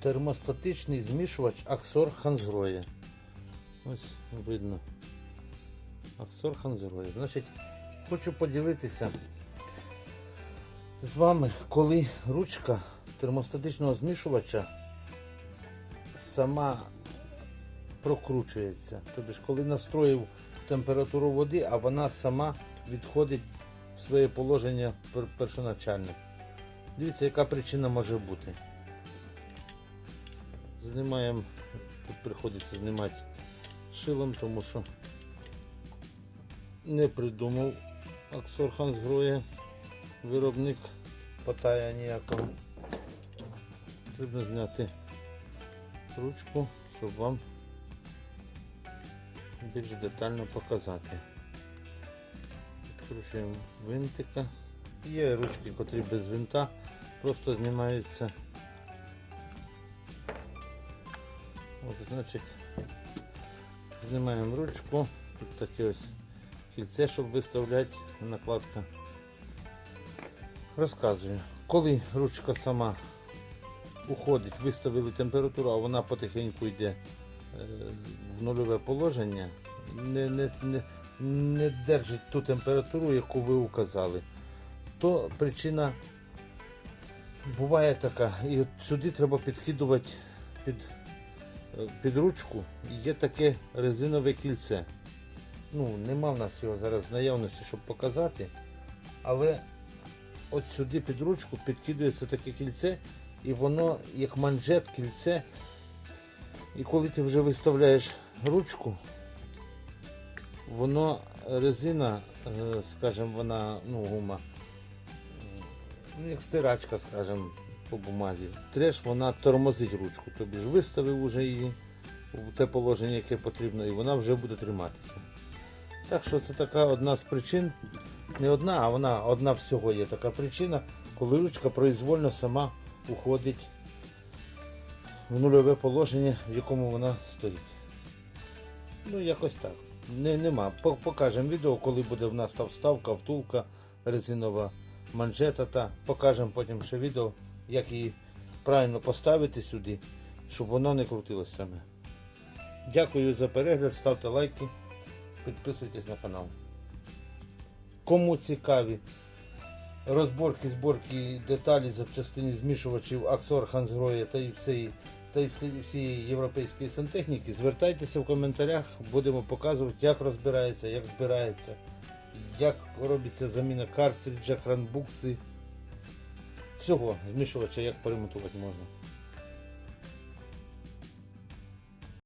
термостатичний змішувач Аксор Ханзгроє. Ось видно. Аксор Ханзгроє. Значить, хочу поділитися з вами, коли ручка термостатичного змішувача сама прокручується. Тобто, коли настроїв температуру води, а вона сама відходить в своє положення пер- першоначальне. Дивіться, яка причина може бути. Знімаємо, тут приходиться знімати шилом, тому що не придумав Аксорхан зброя, виробник потая ніякого. Потрібно зняти ручку, щоб вам більш детально показати. Відкручуємо винтика. Є ручки, котрі без винта, просто знімаються. От, значить, знімаємо ручку. Тут таке ось кільце, щоб виставляти накладка. Розказую, коли ручка сама уходить, виставили температуру, а вона потихеньку йде е, в нульове положення, не, не, не, не держить ту температуру, яку ви указали, то причина буває така. І от сюди треба підкидувати під, під ручку. Є таке резинове кільце. Ну, нема в нас його зараз наявності, щоб показати. Але от сюди під ручку підкидується таке кільце, і воно як манжет кільце. І коли ти вже виставляєш ручку, воно резина, е, скажімо, вона, ну, гума, ну, як стирачка, скажімо, по бумазі. Треш, вона тормозить ручку. Тобі ж виставив уже її в те положення, яке потрібно, і вона вже буде триматися. Так що це така одна з причин, не одна, а вона одна всього є така причина, коли ручка произвольно сама уходить в нульове положення, в якому вона стоїть. Ну, якось так. Не, нема. Покажемо відео, коли буде в нас та вставка, втулка, резинова манжета. Та покажемо потім ще відео, як її правильно поставити сюди, щоб воно не крутилось саме. Дякую за перегляд, ставте лайки, підписуйтесь на канал. Кому цікаві розборки, зборки, деталі, запчастини змішувачів Аксор Хансгроя та і всієї та всі, всієї європейської сантехніки, звертайтеся в коментарях, будемо показувати, як розбирається, як збирається, як робиться заміна картриджа, кранбукси, всього змішувача, як перемотувати можна.